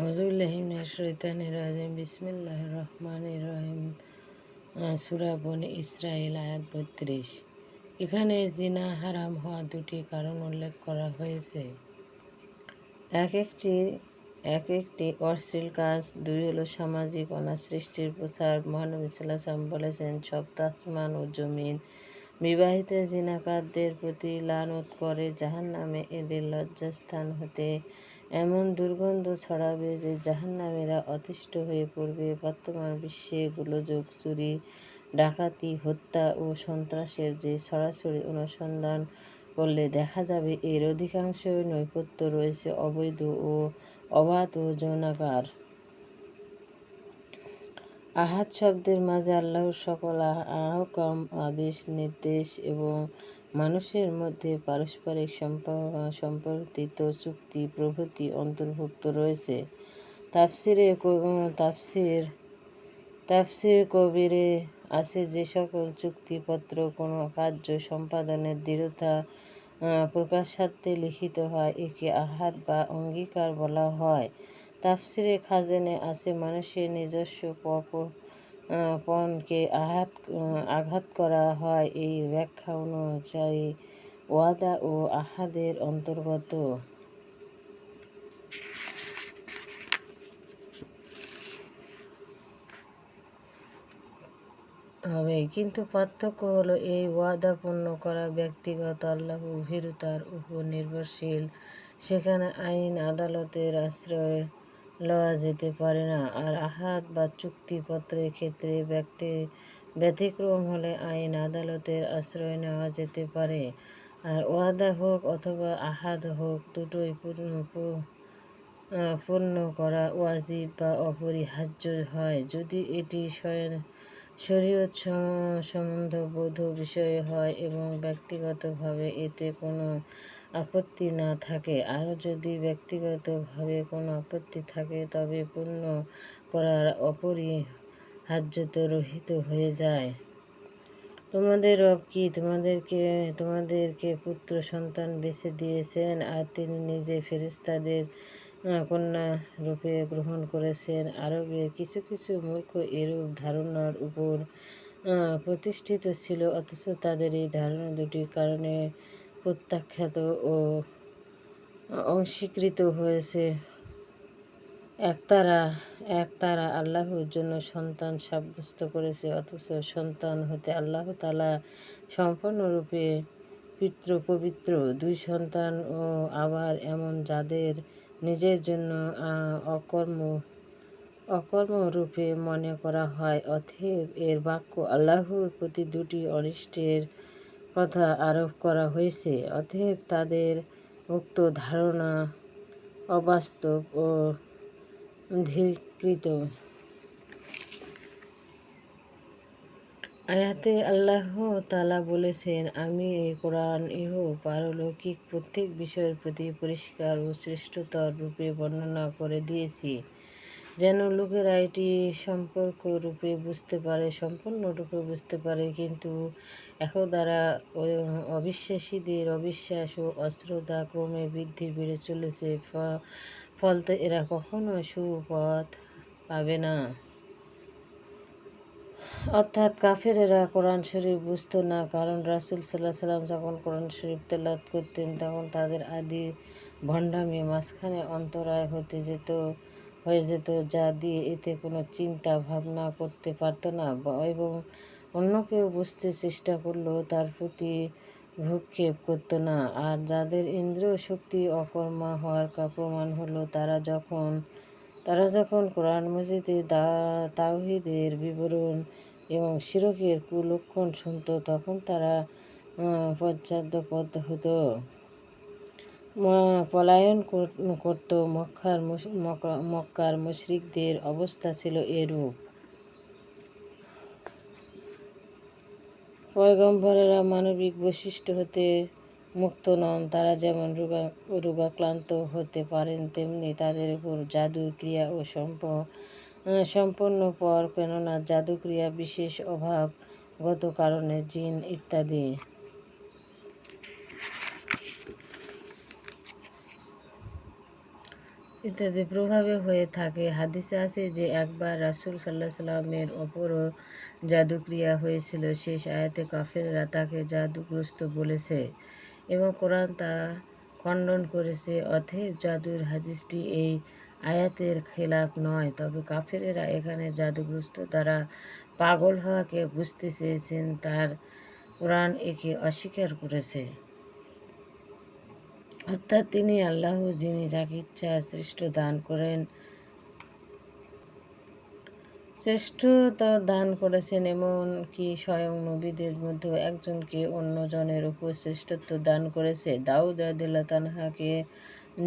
আউজুবিল্লাহিমিনাশাইতানির বিসমিল্লাহ রহমান রহিম সুরা ইসরায়েল আয়াত বত্রিশ। এখানে জিনা হারাম হওয়া দুটি কারণ উল্লেখ করা হয়েছে। এক একটি এক একটি অশ্লীল কাজ, দুই হলো সামাজিক অনার সৃষ্টির প্রচার মহানবী সাল্লাম বলেছেন, সব তাসমান ও জমিন বিবাহিত জিনাকারদের প্রতি লানত করে জাহান নামে এদের লজ্জাস্থান হতে এমন দুর্গন্ধ ছড়াবে যে জাহান্নামীরা অতিষ্ঠ হয়ে পড়বে। বর্তমান বিশ্বে গোলযোগ, চুরি, ডাকাতি, হত্যা ও সন্ত্রাসের যে সরাসরি অনুসন্ধান করলে দেখা যাবে, এর অধিকাংশ নৈপথ্য রয়েছে অবৈধ ও অবাধ ও যৌনাকার। আহাত শব্দের মাঝে আল্লাহর সকল আহকাম আদেশ, নির্দেশ এবং মানুষের মধ্যে পারস্পরিক সম্পর্কিত চুক্তি প্রভৃতি অন্তর্ভুক্ত রয়েছে। তাফসিরে তাফসির তাফসির কবিরে আছে যে সকল চুক্তিপত্র কোনো কার্য সম্পাদনের দৃঢ়তা প্রকাশার্থে লিখিত হয়, একে আহাত বা অঙ্গীকার বলা হয়। তাফসিরে খাজেনে আছে মানুষের নিজস্ব পণকে আঘাত আঘাত করা হয়। এই ব্যাখ্যা অনুযায়ী ওয়াদা ও আহাদের অন্তর্গত। হবে কিন্তু পার্থক্য হলো এই ওয়াদা পূর্ণ করা ব্যক্তিগত আল্লাহ ভীরুতার উপর নির্ভরশীল। সেখানে আইন, আদালতের আশ্রয় লওয়া যেতে পারে না। আর আহাত বা চুক্তিপত্রের ক্ষেত্রে ব্যক্তি ব্যতিক্রম হলে আইন আদালতের আশ্রয় নেওয়া যেতে পারে। আর ওয়াদা হোক অথবা আহাদ হোক, দুটোই পূর্ণ পূর্ণ করা ওয়াজিব বা অপরিহার্য হয়। যদি এটি স্বয়ং শরীয়ত সম্বন্ধবোধ বিষয় হয় এবং ব্যক্তিগতভাবে এতে কোনো আপত্তি না থাকে। আরও যদি ব্যক্তিগতভাবে কোনো আপত্তি থাকে, তবে পূর্ণ করার অপরিহার্যত রহিত হয়ে যায়। তোমাদের রব কি তোমাদেরকে তোমাদেরকে পুত্র সন্তান বেছে দিয়েছেন আর তিনি নিজে ফেরিস্তাদের কন্যা রূপে গ্রহণ করেছেন। আরবের কিছু কিছু মূর্খ এরূপ ধারণার উপর প্রতিষ্ঠিত ছিল, অথচ তাদের এই ধারণা দুটির কারণে প্রত্যাখ্যাত ও অস্বীকৃত হয়েছে। একতারা একতারা আল্লাহর জন্য সন্তান সাব্যস্ত করেছে, অথচ সন্তান হতে আল্লাহ তালা সম্পূর্ণরূপে পিতৃ পবিত্র। দুই সন্তান ও আবার এমন যাদের নিজের জন্য অকর্ম, অকর্মরূপে মনে করা হয় অথেব এর বাক্য আল্লাহর প্রতি দুটি অনিষ্টের কথা আরোপ করা হয়েছে। অতএব তাদের উক্ত ধারণা অবাস্তব ও ধীকৃত আয়াতে আল্লাহ তালা বলেছেন, আমি এই কোরআন, ইহ, পারলৌকিক প্রত্যেক বিষয়ের প্রতি পরিষ্কার ও শ্রেষ্ঠতর রূপে বর্ণনা করে দিয়েছি। যেন লোকেরা এটি সম্পর্ক রূপে বুঝতে পারে, সম্পূর্ণরূপে বুঝতে পারে, কিন্তু এখন দ্বারা অবিশ্বাসীদের অবিশ্বাস ও অশ্রদ্ধা ক্রমে বৃদ্ধি বেড়ে চলেছে। ফলতে এরা কখনো সুপথ পাবে না। অর্থাৎ কাফেরেরা কোরআন শরীফ বুঝতো না, কারণ রাসুল সাল্লাহ সাল্লাম যখন কোরআন শরীফ তেলাত করতেন, তখন তাদের আদি ভণ্ডামি মাঝখানে অন্তরায় হতে যেত। হয়ে যেত যা দিয়ে এতে কোনো চিন্তা ভাবনা করতে পারতো না এবং অন্য কেউ বুঝতে চেষ্টা করলেও তার প্রতি ভূক্ষেপ করতো না। আর যাদের ইন্দ্রিয় শক্তি অকর্মা হওয়ার প্রমাণ হলো তারা যখন তারা যখন কোরআন মসজিদে দা তাওহিদের বিবরণ এবং শিরকের কুলক্ষণ শুনত, তখন তারা পশ্চাদ্যপদ হতো। পলায়ন করত। মক্কার মক্কার মুশরিকদের অবস্থা ছিল এরূপ। পয়গম্বরেরা মানবিক বৈশিষ্ট্য হতে মুক্ত নন। তারা যেমন রোগা, রোগাক্লান্ত হতে পারেন, তেমনি তাদের উপর জাদুর ক্রিয়া ও সম্প সম্পন্ন পর, কেননা জাদুক্রিয়া বিশেষ অভাবগত কারণে জিন ইত্যাদি। ইত্যাদি প্রভাবে হয়ে থাকে। হাদিসে আছে যে, একবার রাসুল সাল্লাহ সাল্লামের অপরও জাদুক্রিয়া হয়েছিল, শেষ আয়াতে কাফেররা তাকে জাদুগ্রস্ত বলেছে এবং কোরআন তা খণ্ডন করেছে অথেব জাদুর হাদিসটি এই আয়াতের খেলাপ নয়। তবে কাফেরেরা এখানে জাদুগ্রস্ত দ্বারা পাগল হওয়াকে বুঝতে চেয়েছেন, তার কোরআন একে অস্বীকার করেছে। অর্থাৎ তিনি আল্লাহ, যিনি যাকে ইচ্ছা শ্রেষ্ঠ দান করেন শ্রেষ্ঠতা দান করেছেন এমন কি স্বয়ং নবীদের মধ্যে একজনকে অন্যজনের উপর শ্রেষ্ঠত্ব দান করেছে। দাউদ রাদিল্লা তানহাকে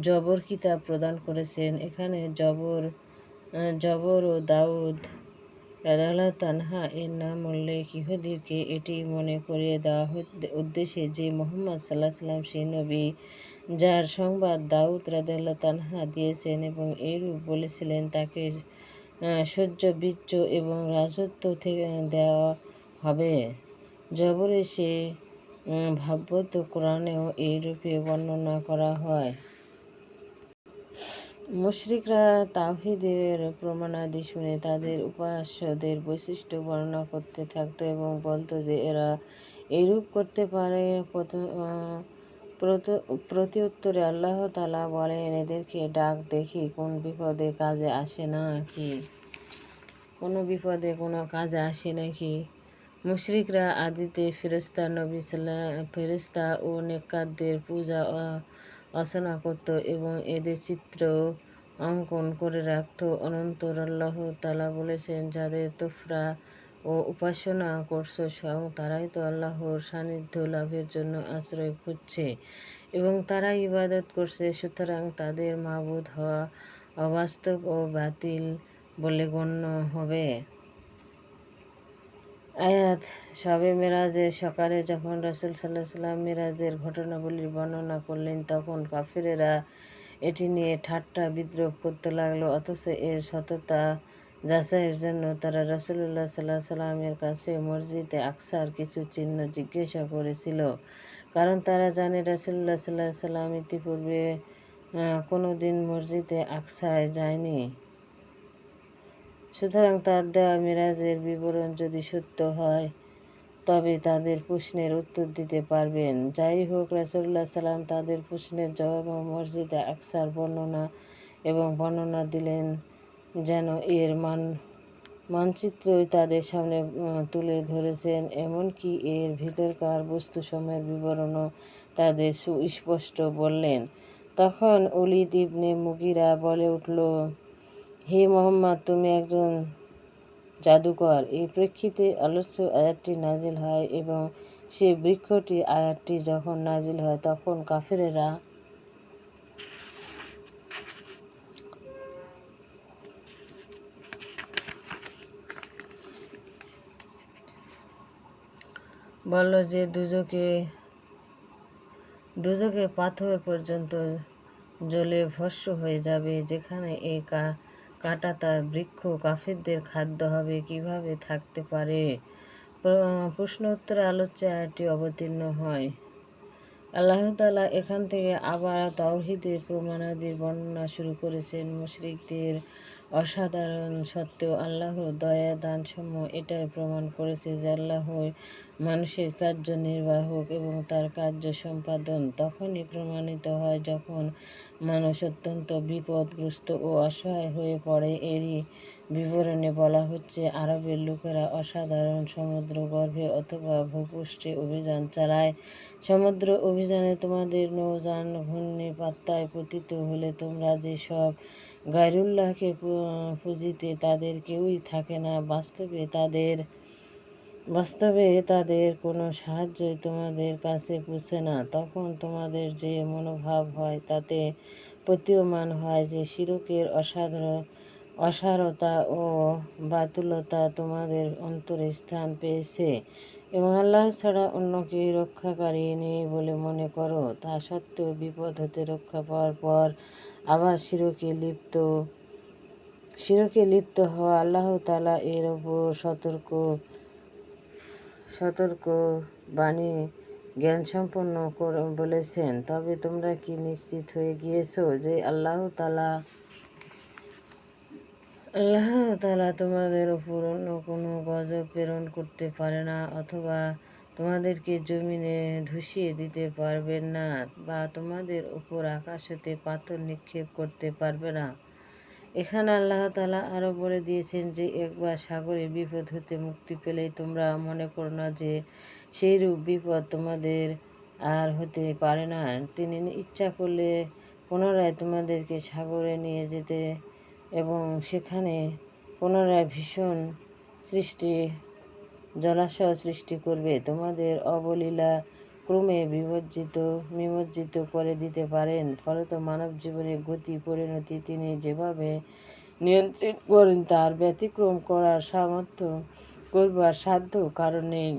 জবর কিতাব প্রদান করেছেন। এখানে জবর জবর ও দাউদ রাদাল্লাহ তানহা এর নাম উল্লেখ ইহুদিকে এটি মনে করিয়ে দেওয়া উদ্দেশ্যে যে মোহাম্মদ সাল্লাহ সাল্লাম সেই নবী যার সংবাদ দাউদ রাদাল্লাহ তানহা দিয়েছেন এবং এরূপ বলেছিলেন, তাকে সহ্য, বীর্য এবং রাজত্ব থেকে দেওয়া হবে। জবরে সে ভাবত কোরআনেও এইরূপে বর্ণনা করা হয়। মুশরিকরা তাহিদের প্রমাণাদি শুনে তাদের উপাস্যদের বৈশিষ্ট্য বর্ণনা করতে থাকতো এবং বলতো যে এরা এরূপ করতে পারে প্রতি উত্তরে আল্লাহ তালা বলেন, এদেরকে ডাক দেখি কোন বিপদে কাজে আসে না কি কোনো বিপদে কোনো কাজে আসে নাকি? মুশরিকরা আদিতে ফেরিস্তা নবী সাল্লাহ ফেরিস্তা ও নেকাদদের পূজা অসনা করত এবং এদের চিত্র অঙ্কন করে রাখত। অনন্তর আল্লাহ তালা বলেছেন, যাদের তোফরা ও উপাসনা করছ স্বয়ং, তারাই তো আল্লাহর সান্নিধ্য লাভের জন্য আশ্রয় খুঁজছে এবং তারা ইবাদত করছে। সুতরাং তাদের মাবুদ হওয়া অবাস্তব ও বাতিল বলে গণ্য হবে। আয়াত, সবে মেরাজের সকালে যখন রসুল সাল্লাহ সাল্লাম মেরাজের ঘটনাবলীর বর্ণনা করলেন, তখন কাফিরেরা এটি নিয়ে ঠাট্টা বিদ্রোহ করতে লাগল, অথচ এর সততা যাচাইয়ের জন্য তারা রসুল্লাহ সাল্লাহ সাল্লামের কাছে মসজিদে আকসার কিছু চিহ্ন জিজ্ঞাসা করেছিল। কারণ তারা জানে রসুল্লাহ সাল্লাহ সাল্লাম ইতিপূর্বে কোনো দিন মসজিদে আকসায় যায়নি। সুতরাং তার দেওয়া মিরাজের বিবরণ যদি সত্য হয়, তবে তাদের প্রশ্নের উত্তর দিতে পারবেন। যাই হোক রাসুল্লাহ সাল্লাম তাদের প্রশ্নের জবাব মসজিদে আকসার বর্ণনা এবং বর্ণনা দিলেন। যেন এর মান, মানচিত্রই তাদের সামনে তুলে ধরেছেন। এমনকি এর ভিতরকার বস্তুসমূহের বিবরণও তাদের সুস্পষ্ট বললেন। তখন অলিদ ইবনে মুগিরা বলে উঠল, হে মোহাম্মদ, তুমি একজন জাদুকর। এই প্রেক্ষিতে আলোচ্য আয়াতটি নাজিল হয় এবং সে বৃক্ষটি, আয়াতটি যখন নাজিল হয়, তখন কাফেরেরা বলল যে দুজকে দুজকে পাথর পর্যন্ত জলে ভস্য হয়ে যাবে। যেখানে এই কাটা তার বৃক্ষ, কাফেরদের খাদ্য হবে, কীভাবে থাকতে পারে? প্রশ্ন উত্তরে আলোচ্য আয়াতটি অবতীর্ণ হয়। আল্লাহ তালা এখান থেকে আবার তাওহিদের প্রমাণাদির বর্ণনা শুরু করেছেন। মুশরিকদের অসাধারণ সত্ত্বেও আল্লাহ দয়া, দানসমূহ এটাই প্রমাণ করেছে যে আল্লাহ মানুষের কার্য নির্বাহক এবং তার কার্য সম্পাদন তখনই প্রমাণিত হয় যখন মানুষ অত্যন্ত বিপদগ্রস্ত ও অসহায় হয়ে পড়ে। এরই বিবরণে বলা হচ্ছে, আরবের লোকেরা অসাধারণ সমুদ্র গর্ভে অথবা ভূপৃষ্ঠে অভিযান চালায়। সমুদ্র অভিযানে তোমাদের নৌযান ঘূর্ণি পাত্তায় পতিত হলে তোমরা যে সব গাইরুল্লাহকে পুজিতে তাদের কেউই থাকে না। বাস্তবে তাদের বাস্তবে তাদের কোনো সাহায্যই তোমাদের কাছে পুষে না। তখন তোমাদের যে মনোভাব হয় তাতে প্রতীয়মান হয় যে শিরকের অসাধারণ অসারতা ও বাতুলতা তোমাদের অন্তরে স্থান পেয়েছে। এবং আল্লাহ ছাড়া অন্যকে রক্ষাকারী নেই বলে মনে করো। তা সত্ত্বেও বিপদ হতে রক্ষা পাওয়ার পর আবার শিরকে লিপ্ত। শিরকে লিপ্ত হওয়া আল্লাহ তালা এর ওপর সতর্ক সতর্ক বাণী জ্ঞান সম্পন্ন বলেছেন। তবে তোমরা কি নিশ্চিত হয়ে গিয়েছো যে আল্লাহ তালা আল্লাহ তালা তোমাদের উপর অন্য কোনো গজব প্রেরণ করতে পারে না? অথবা তোমাদেরকে জমিনে ধুসিয়ে দিতে পারবে না বা তোমাদের উপর আকাশ হতে পাথর নিক্ষেপ করতে পারবে না। এখানে আল্লাহ তালা আরও বলে দিয়েছেন যে, একবার সাগরে বিপদ হতে মুক্তি পেলেই তোমরা মনে করো না যে সেইরূপ বিপদ তোমাদের আর হতে পারে না। তিনি ইচ্ছা করলে পুনরায় তোমাদেরকে সাগরে নিয়ে যেতে এবং সেখানে পুনরায় ভীষণ সৃষ্টি জলাশয় সৃষ্টি করবে। তোমাদের অবলীলা ক্রমে বিবর্জিত নিমজ্জিত করে দিতে পারেন। ফলত মানব জীবনের গতি, পরিণতি তিনি যেভাবে নিয়ন্ত্রণ করেন, তার ব্যতিক্রম করার সামর্থ্য করবার সাধ্য কারণ নেই।